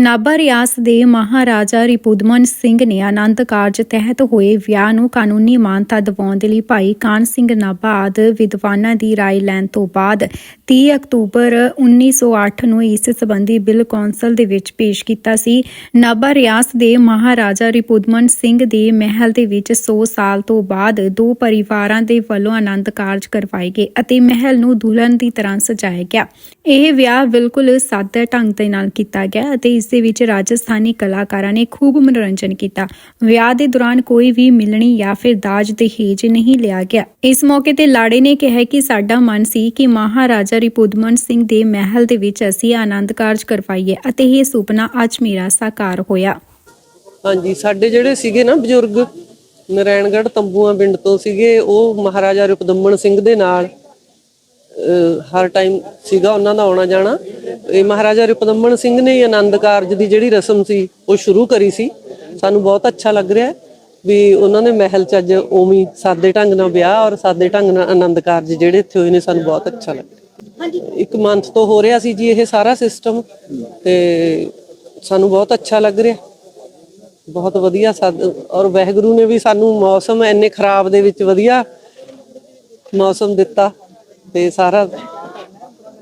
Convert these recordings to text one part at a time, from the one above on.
ਨਾਭਾ ਰਿਆਸ ਦੇ ਮਹਾਰਾਜਾ ਰਿਪੁਦਮਨ ਸਿੰਘ ਨੇ ਆਨੰਦ ਕਾਰਜ ਤਹਿਤ ਹੋਏ ਵਿਆਹ ਨੂੰ ਕਾਨੂੰਨੀ ਮਾਨਤਾ ਦਿਵਾਉਣ ਦੇ ਲਈ ਭਾਈ ਕਾਨ ਸਿੰਘ ਨਾਭਾ ਆਦਿ ਵਿਦਵਾਨਾਂ ਦੀ رائے ਲੈਣ ਤੋਂ ਬਾਅਦ 30 ਅਕਤੂਬਰ 1908 ਨੂੰ ਇਸ ਸੰਬੰਧੀ ਬਿੱਲ ਕੌਂਸਲ ਦੇ ਵਿੱਚ ਪੇਸ਼ ਕੀਤਾ ਸੀ ਨਾਭਾ ਰਿਆਸ ਦੇ ਮਹਾਰਾਜਾ ਰਿਪੁਦਮਨ ਸਿੰਘ ਦੇ ਮਹਿਲ ਦੇ ਵਿੱਚ 100 ਸਾਲ ਤੋਂ ਬਾਅਦ ਦੋ ਪਰਿਵਾਰਾਂ ਦੇ ਵੱਲੋਂ ਆਨੰਦ ਕਾਰਜ ਕਰਵਾਏ ਗਏ ਅਤੇ ਮਹਿਲ ਨੂੰ ਦੁਲਹਨ ਦੀ ਤਰ੍ਹਾਂ ਸਜਾਇਆ ਗਿਆ ਇਹ ਵਿਆਹ ਬਿਲਕੁਲ ਸਾਦੇ ਢੰਗ ਦੇ ਨਾਲ ਕੀਤਾ ਗਿਆ ਅਤੇ ਇਸ ਦੇ ਵਿੱਚ ਰਾਜਸਥਾਨੀ ਕਲਾਕਾਰਾਂ ਨੇ ਖੂਬ ਮਨੋਰੰਜਨ ਕੀਤਾ। ਵਿਆਹ ਦੇ ਦੌਰਾਨ ਕੋਈ ਵੀ ਮਿਲਣੀ ਜਾਂ ਫਿਰ ਦਾਜ ਦਹੇਜ ਨਹੀਂ ਲਿਆ ਗਿਆ। ਇਸ ਮੌਕੇ ਤੇ ਲਾੜੇ ਨੇ ਕਿਹਾ ਕਿ ਸਾਡਾ ਮਨ ਸੀ ਕਿ ਮਹਾਰਾਜਾ ਰਿਪੁਦਮਨ ਸਿੰਘ ਦੇ ਮਹਿਲ ਦੇ ਵਿੱਚ ਅਸੀਂ ਆਨੰਦ ਕਾਰਜ ਕਰਵਾਈਏ ਅਤੇ ਇਹ ਸੁਪਨਾ ਅੱਜ ਮੇਰਾ ਸਾਕਾਰ ਹੋਇਆ। ਹਾਂਜੀ, ਸਾਡੇ ਜਿਹੜੇ ਸੀਗੇ ਨਾ ਬਜ਼ੁਰਗ, ਨਰੈਣਗੜ੍ਹ ਤੰਬੂਆਂ ਪਿੰਡ ਤੋਂ ਸੀਗੇ, ਉਹ ਮਹਾਰਾਜਾ ਰੁਪਦਮਨ ਸਿੰਘ ਦੇ ਨਾਲ ਹਰ ਟਾਈਮ ਸੀਗਾ, ਉਹਨਾਂ ਦਾ ਆਉਣਾ ਜਾਣਾ ਇਹ ਮਹਾਰਾਜਾ ਰੁਪਦਮਨ ਸਿੰਘ ਨੇ ਹੀ ਆਨੰਦ ਕਾਰਜ ਦੀ ਜਿਹੜੀ ਰਸਮ ਸੀ ਉਹ ਸ਼ੁਰੂ ਕਰੀ ਸੀ। ਸਾਨੂੰ ਬਹੁਤ ਅੱਛਾ ਲੱਗ ਰਿਹਾ ਵੀ ਉਹਨਾਂ ਨੇ ਮਹਿਲ ਚ ਅੱਜ ਉਵੇਂ ਸਾਦੇ ਢੰਗ ਨਾਲ ਵਿਆਹ ਔਰ ਸਾਦੇ ਢੰਗ ਨਾਲ ਆਨੰਦ ਕਾਰਜ ਜਿਹੜੇ ਇੱਥੇ ਹੋਏ ਨੇ ਸਾਨੂੰ ਬਹੁਤ ਅੱਛਾ ਲੱਗਾ ਇੱਕ ਮੰਥ ਤੋਂ ਹੋ ਰਿਹਾ ਸੀ ਜੀ ਇਹ ਸਾਰਾ ਸਿਸਟਮ ਤੇ ਸਾਨੂੰ ਬਹੁਤ ਅੱਛਾ ਲੱਗ ਰਿਹਾ। ਬਹੁਤ ਵਧੀਆ ਸਾਦ ਔਰ ਵਾਹਿਗੁਰੂ ਨੇ ਵੀ ਸਾਨੂੰ ਮੌਸਮ ਇੰਨੇ ਖਰਾਬ ਦੇ ਵਿੱਚ ਵਧੀਆ ਮੌਸਮ ਦਿੱਤਾ ਤੇ ਸਾਰਾ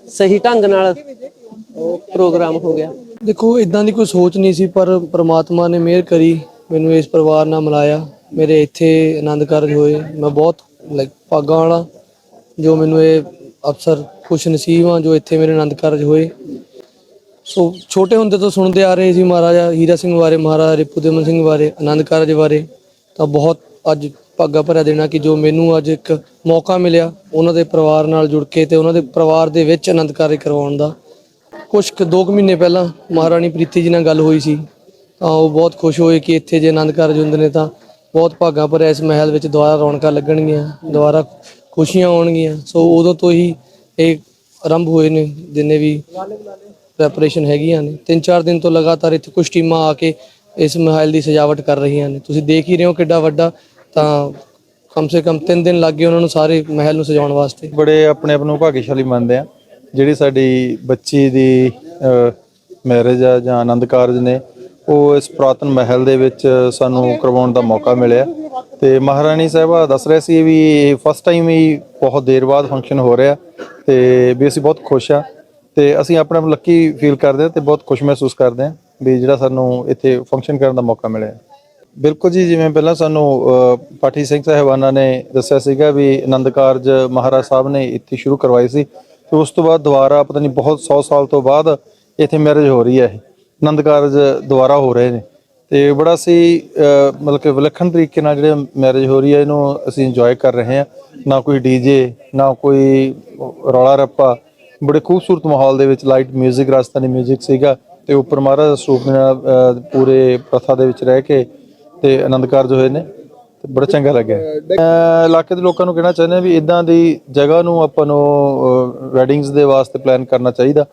ਸਹੀ ਢੰਗ ਨਾਲ ਪ੍ਰੋਗਰਾਮ ਹੋ ਗਿਆ। ਦੇਖੋ ਇਦਾਂ ਦੀ ਕੋਈ ਸੋਚ ਨਹੀਂ ਸੀ, ਪਰ ਪ੍ਰਮਾਤਮਾ ਨੇ ਮਿਹਰ ਕਰੀ, ਮੈਨੂੰ ਇਸ ਪਰਿਵਾਰ ਨਾਲ ਮਿਲਾਇਆ। ਮੇਰੇ ਇੱਥੇ ਆਨੰਦ ਕਾਰਜ ਹੋਏ। ਮੈਂ ਬਹੁਤ ਲਾਈਕ ਭਾਗਾਂ ਵਾਲਾ, ਜੋ ਮੈਨੂੰ ਇਹ ਅਫਸਰ ਖੁਸ਼ ਨਸੀਬ ਹਾਂ ਜੋ ਇੱਥੇ ਮੇਰੇ ਆਨੰਦ ਕਾਰਜ ਹੋਏ। ਸੋ, ਛੋਟੇ ਹੁੰਦੇ ਤੋਂ ਸੁਣਦੇ ਆ ਰਹੇ ਸੀ ਮਹਾਰਾਜਾ, ਹੀਰਾ ਸਿੰਘ ਬਾਰੇ, ਮਹਾਰਾਜਾ ਰਿਪੂ ਰਿਪੁਦਮਨ ਸਿੰਘ ਬਾਰੇ, ਆਨੰਦ ਕਾਰਜ ਬਾਰੇ। ਤਾਂ ਬਹੁਤ ਅੱਜ ਭਾਗਾ ਭਰਿਆ ਦੇਣਾ ਕਿ ਜੋ ਮੈਨੂੰ ਅੱਜ ਇੱਕ ਮੌਕਾ ਮਿਲਿਆ, ਉਹਨਾਂ ਦੇ ਪਰਿਵਾਰ ਨਾਲ ਜੁੜ ਕੇ ਤੇ ਉਹਨਾਂ ਦੇ ਪਰਿਵਾਰ ਦੇ ਵਿੱਚ ਆਨੰਦ ਕਾਰਜ ਕਰਵਾਉਣ ਦਾ। ਕੁਛ ਕੁ ਦੋ ਕੁ ਮਹੀਨੇ ਪਹਿਲਾਂ ਮਹਾਰਾਣੀ ਪ੍ਰੀਤੀ ਜੀ ਨਾਲ ਗੱਲ ਹੋਈ ਸੀ, ਤਾਂ ਉਹ ਬਹੁਤ ਖੁਸ਼ ਹੋਏ ਕਿ ਇੱਥੇ ਜੇ ਆਨੰਦ ਕਾਰਜ ਹੁੰਦੇ ਨੇ ਤਾਂ ਬਹੁਤ ਭਾਗਾਂ ਭਰਿਆ ਇਸ ਮਹਿਲ ਵਿੱਚ ਦੁਬਾਰਾ ਰੌਣਕਾਂ ਲੱਗਣਗੀਆਂ ਦੁਬਾਰਾ ਖੁਸ਼ੀਆਂ ਆਉਣਗੀਆਂ ਸੋ ਉਦੋਂ ਤੋਂ ਹੀ ਇਹ ਆਰੰਭ ਹੋਏ ਨੇ, ਜਿੰਨੇ ਵੀ ਪ੍ਰੈਪਰੇਸ਼ਨ ਹੈਗੀਆਂ ਨੇ। ਤਿੰਨ ਚਾਰ ਦਿਨ ਤੋਂ ਲਗਾਤਾਰ ਇੱਥੇ ਕੁਝ ਟੀਮਾਂ ਆ ਕੇ ਇਸ ਮਹਿਲ ਦੀ ਸਜਾਵਟ ਕਰ ਰਹੀਆਂ ਨੇ। ਤੁਸੀਂ ਦੇਖ ਹੀ ਰਹੇ ਹੋ ਕਿੱਡਾ ਵੱਡਾ, ਤਾਂ ਕਮ ਸੇ ਕਮ 3 ਦਿਨ ਲੱਗ ਗਏ ਉਹਨਾਂ ਨੂੰ ਸਾਰੇ ਮਹਿਲ ਨੂੰ ਸਜਾਉਣ ਵਾਸਤੇ। ਬੜੇ ਆਪਣੇ ਆਪ ਨੂੰ ਭਾਗਸ਼ਾਲੀ ਮੰਨਦੇ ਆ। ਜਿਹੜੀ ਸਾਡੀ ਬੱਚੀ ਦੀ ਮੈਰਿਜ ਆ ਜਾਂ ਆਨੰਦ ਕਾਰਜ ਨੇ, ਉਹ ਇਸ ਪੁਰਾਤਨ ਮਹਿਲ ਦੇ ਵਿੱਚ ਸਾਨੂੰ ਕਰਵਾਉਣ ਦਾ ਮੌਕਾ ਮਿਲਿਆ। ਤੇ ਮਹਾਰਾਣੀ ਸਾਹਿਬਾ ਦੱਸ ਰਹੇ ਸੀ ਵੀ ਇਹ ਫਸਟ ਟਾਈਮ ਹੀ ਬਹੁਤ ਦੇਰ ਬਾਅਦ ਫੰਕਸ਼ਨ ਹੋ ਰਿਹਾ ਤੇ ਵੀ ਅਸੀਂ ਬਹੁਤ ਖੁਸ਼ ਆ ਤੇ ਅਸੀਂ ਆਪਣੇ ਆਪ ਲੱਕੀ ਫੀਲ ਕਰਦੇ ਹਾਂ ਤੇ ਬਹੁਤ ਖੁਸ਼ ਮਹਿਸੂਸ ਕਰਦੇ ਹਾਂ ਵੀ ਜਿਹੜਾ ਸਾਨੂੰ ਇੱਥੇ ਫੰਕਸ਼ਨ ਕਰਨ ਦਾ ਮੌਕਾ ਮਿਲਿਆ। ਬਿਲਕੁਲ ਜੀ, ਜਿਵੇਂ ਪਹਿਲਾਂ ਸਾਨੂੰ ਪਾਠੀ ਸਿੰਘ ਸਾਹਿਬਾਨਾਂ ਨੇ ਦੱਸਿਆ ਸੀਗਾ ਵੀ ਆਨੰਦ ਕਾਰਜ ਮਹਾਰਾਜ ਸਾਹਿਬ ਨੇ ਇੱਥੇ ਸ਼ੁਰੂ ਕਰਵਾਈ ਸੀ। ਤੇ ਉਸ ਤੋਂ ਬਾਅਦ ਦੁਬਾਰਾ ਪਤਾ ਨਹੀਂ ਬਹੁਤ 100 ਸਾਲ ਤੋਂ ਬਾਅਦ ਇੱਥੇ ਮੈਰਿਜ ਹੋ ਰਹੀ ਹੈ ਇਹ ਆਨੰਦ ਕਾਰਜ ਦੁਬਾਰਾ ਹੋ ਰਹੇ ਨੇ ਤੇ ਬੜਾ ਸੀ ਅਹ, ਮਤਲਬ ਕਿ ਵਿਲੱਖਣ ਤਰੀਕੇ ਨਾਲ ਜਿਹੜੇ ਮੈਰਿਜ ਹੋ ਰਹੀ ਹੈ ਇਹਨੂੰ ਅਸੀਂ ਇੰਜੋਏ ਕਰ ਰਹੇ ਹਾਂ ਨਾ ਕੋਈ ਡੀਜੇ ਨਾ ਕੋਈ ਰੌਲਾ ਰੱਪਾ ਬੜੇ ਖੂਬਸੂਰਤ ਮਾਹੌਲ ਦੇ ਵਿੱਚ ਲਾਈਟ 뮤직 ਰਾਜਸਥਾਨੀ 뮤직 ਸੀਗਾ ਤੇ ਉੱਪਰ ਮਹਾਰਾਜ ਦਾ ਸਰੂਪ ਨਾਲ ਅਹ, ਪੂਰੇ ਪ੍ਰਥਾ ਦੇ ਵਿੱਚ ਰਹਿ ਕੇ ਤੇ ਆਨੰਦ ਕਾਰਜ ਹੋਏ ਨੇ ਤੇ ਬੜਾ ਚੰਗਾ ਲੱਗਿਆ। ਮੈਂ ਇਲਾਕੇ ਦੇ ਲੋਕਾਂ ਨੂੰ ਕਹਿਣਾ ਚਾਹੁੰਦਾ ਵੀ ਇਦਾਂ ਦੀ ਜਗ੍ਹਾ ਨੂੰ ਆਪਾਂ ਨੂੰ ਵੈਡਿੰਗਸ ਦੇ ਵਾਸਤੇ ਪਲਾਨ ਕਰਨਾ ਚਾਹੀਦਾ।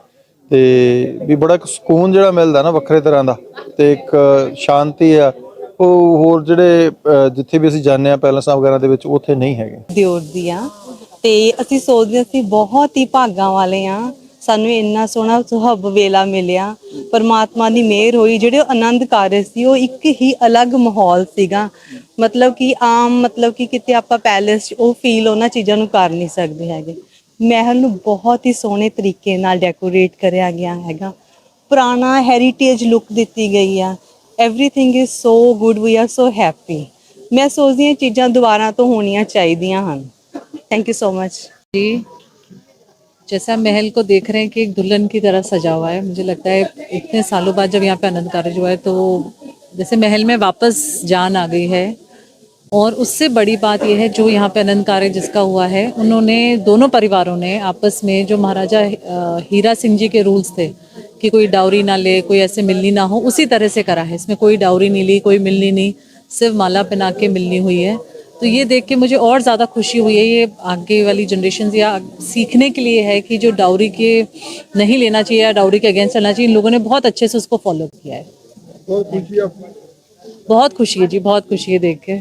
ਤੇ ਵੀ ਬੜਾ ਇੱਕ ਸਕੂਨ ਜਿਹੜਾ ਮਿਲਦਾ ਨਾ ਵੱਖਰੇ ਤਰ੍ਹਾਂ ਦਾ ਤੇ ਇੱਕ ਸ਼ਾਂਤੀ ਆ। ਉਹ ਹੋਰ ਜਿਹੜੇ ਅਹ, ਜਿੱਥੇ ਵੀ ਅਸੀਂ ਜਾਂਦੇ ਆ ਪੈਲਸਾਂ ਵਗੈਰਾ ਦੇ ਵਿੱਚ ਉੱਥੇ ਨਹੀਂ ਹੈਗੇ। ਦਿਓਰ ਦੀਆਂ ਤੇ ਅਸੀਂ ਸੋਚਦੇ ਹਾਂ ਬਹੁਤ ਹੀ ਭਾਗਾਂ ਵਾਲੇ ਆ ਸਾਨੂੰ ਇੰਨਾ ਸੋਹਣਾ ਸੁਹੱਬ ਵੇਲਾ ਮਿਲਿਆ। ਪਰਮਾਤਮਾ ਦੀ ਮਿਹਰ ਹੋਈ, ਜਿਹੜੇ ਆਨੰਦ ਕਾਰਜ ਸੀ, ਉਹ ਇੱਕ ਹੀ ਅਲੱਗ ਮਾਹੌਲ ਸੀਗਾ। ਮਤਲਬ ਕਿ ਆਮ, ਮਤਲਬ ਕਿ ਕਿਤੇ ਆਪਾਂ ਪੈਲੇਸ ਉਹ ਫੀਲ ਉਹਨਾਂ ਚੀਜ਼ਾਂ ਨੂੰ ਕਰ ਨਹੀਂ ਸਕਦੇ ਹੈਗੇ। ਮਹਿਲ ਨੂੰ ਬਹੁਤ ਹੀ ਸੋਹਣੇ ਤਰੀਕੇ ਨਾਲ ਡੈਕੋਰੇਟ ਕਰਿਆ ਗਿਆ ਹੈਗਾ। ਪੁਰਾਣਾ ਹੈਰੀਟੇਜ ਲੁੱਕ ਦਿੱਤੀ ਗਈ ਆ। Everything is so good we are so happy ਮੈਂ ਸੋਚਦੀ ਹਾਂ ਚੀਜ਼ਾਂ ਦੁਬਾਰਾ ਤੋਂ ਹੋਣੀਆਂ ਚਾਹੀਦੀਆਂ ਹਨ। ਥੈਂਕ ਯੂ ਸੋ ਮਚ जी जैसा महल को देख रहे हैं कि एक दुल्हन की तरह सजा हुआ है। मुझे लगता है इतने सालों बाद जब यहाँ पे आनंद कारज हुआ है तो जैसे महल में वापस जान आ गई है। और उससे बड़ी बात यह है, जो यहाँ पे आनंद कार्य जिसका हुआ है, उन्होंने, दोनों परिवारों ने आपस में, जो महाराजा हीरा सिंह जी के रूल्स थे, कि कोई डाउरी ना ले, कोई ऐसे मिलनी ना हो, उसी तरह से करा है। इसमें कोई डाउरी नहीं ली, कोई मिलनी नहीं, सिर्फ़ माला पहना के मिलनी हुई है। तो ये देख के मुझे और ज़्यादा खुशी हुई है। ये आगे वाली जनरेशन या सीखने के लिए है कि जो डाउरी के नहीं लेना चाहिए या डाउरी के अगेंस्ट चलना चाहिए इन लोगों ने बहुत अच्छे से उसको फॉलो किया है। बहुत खुशी है जी बहुत खुशी है देख के।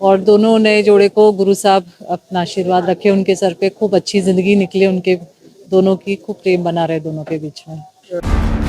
और दोनों नए जोड़े को गुरु साहब अपना आशीर्वाद रखे उनके सर पे खूब अच्छी ज़िंदगी निकले उनके दोनों की खूब प्रेम बना रहे दोनों के बीच में।